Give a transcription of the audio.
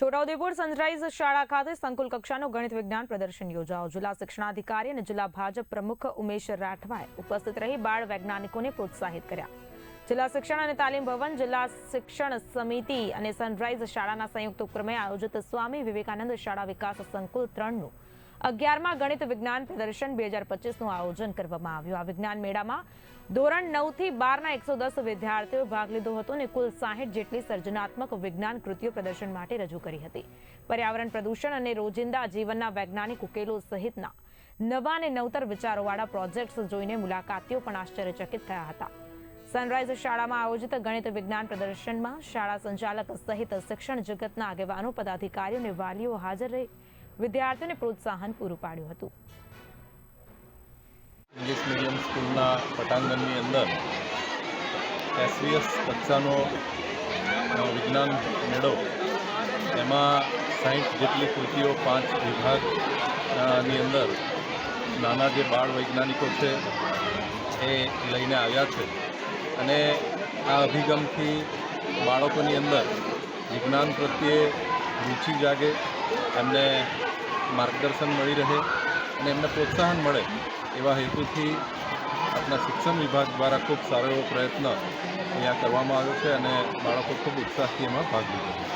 Chhota Udepur sunrise શાળા ખાતે સંકુલ કક્ષાનું ગણિત વિજ્ઞાન પ્રદર્શન યોજાયું. જિલ્લા શિક્ષણાધિકારી અને જિલ્લા ભાજપ પ્રમુખ ઉમેશ રાઠવાએ ઉપસ્થિત રહી બાળ વૈજ્ઞાનિકોને પ્રોત્સાહિત કર્યા. જિલ્લા શિક્ષણ અને તાલીમ ભવન, જિલ્લા શિક્ષણ સમિતિ અને સનરાઈઝ શાળાના સંયુક્ત ઉપક્રમે આયોજિત સ્વામી વિવેકાનંદ શાળા વિકાસ સંકુલ ત્રણનું અગિયારમાં ગણિત વિજ્ઞાન પ્રદર્શન બે હજાર પચીસનું આયોજન કરવામાં આવ્યું. આ વિજ્ઞાન મેળામાં ધોરણ નવથી બારના એકસો દસ વિદ્યાર્થીઓએ ભાગ લીધો હતો અને કુલ સાહીઠ જેટલી સર્જનાત્મક વિજ્ઞાન કૃતિઓ પ્રદર્શન માટે રજૂ કરી હતી. પર્યાવરણ પ્રદૂષણ અને રોજિંદા જીવનના વૈજ્ઞાનિક ઉકેલો સહિતના નવા અને નવતર વિચારોવાળા પ્રોજેક્ટ્સ જોઈને મુલાકાતીઓ પણ આશ્ચર્યચકિત થયા હતા. સનરાઈઝ શાળામાં આયોજિત ગણિત વિજ્ઞાન પ્રદર્શનમાં શાળા સંચાલક સહિત શિક્ષણ જગતના આગેવાનો, પદાધિકારીઓ અને વાલીઓ હાજર રહી. વિદ્યાર્થીઓને પ્રોત્સાહન પૂરું પાડ્યું હતું. ઇંગ્લિશ મીડિયમ સ્કૂલના પટાંગણની અંદર એસવીએસ કક્ષાનો વિજ્ઞાન મેળો, એમાં સાહીઠ જેટલી કૃતિઓ, પાંચ વિભાગની અંદર નાના જે બાળ વૈજ્ઞાનિકો છે એ લઈને આવ્યા છે. અને આ અભિગમથી બાળકોની અંદર વિજ્ઞાન પ્રત્યે રુચિ જાગે, એમને માર્ગદર્શન મળી રહે અને એમને પ્રોત્સાહન મળે એવા હેતુથી આપણા શિક્ષણ વિભાગ દ્વારા ખૂબ સારો એવો પ્રયત્ન અહીંયા કરવામાં આવ્યો છે અને બાળકો ખૂબ ઉત્સાહથી એમાં ભાગ લીધો છે.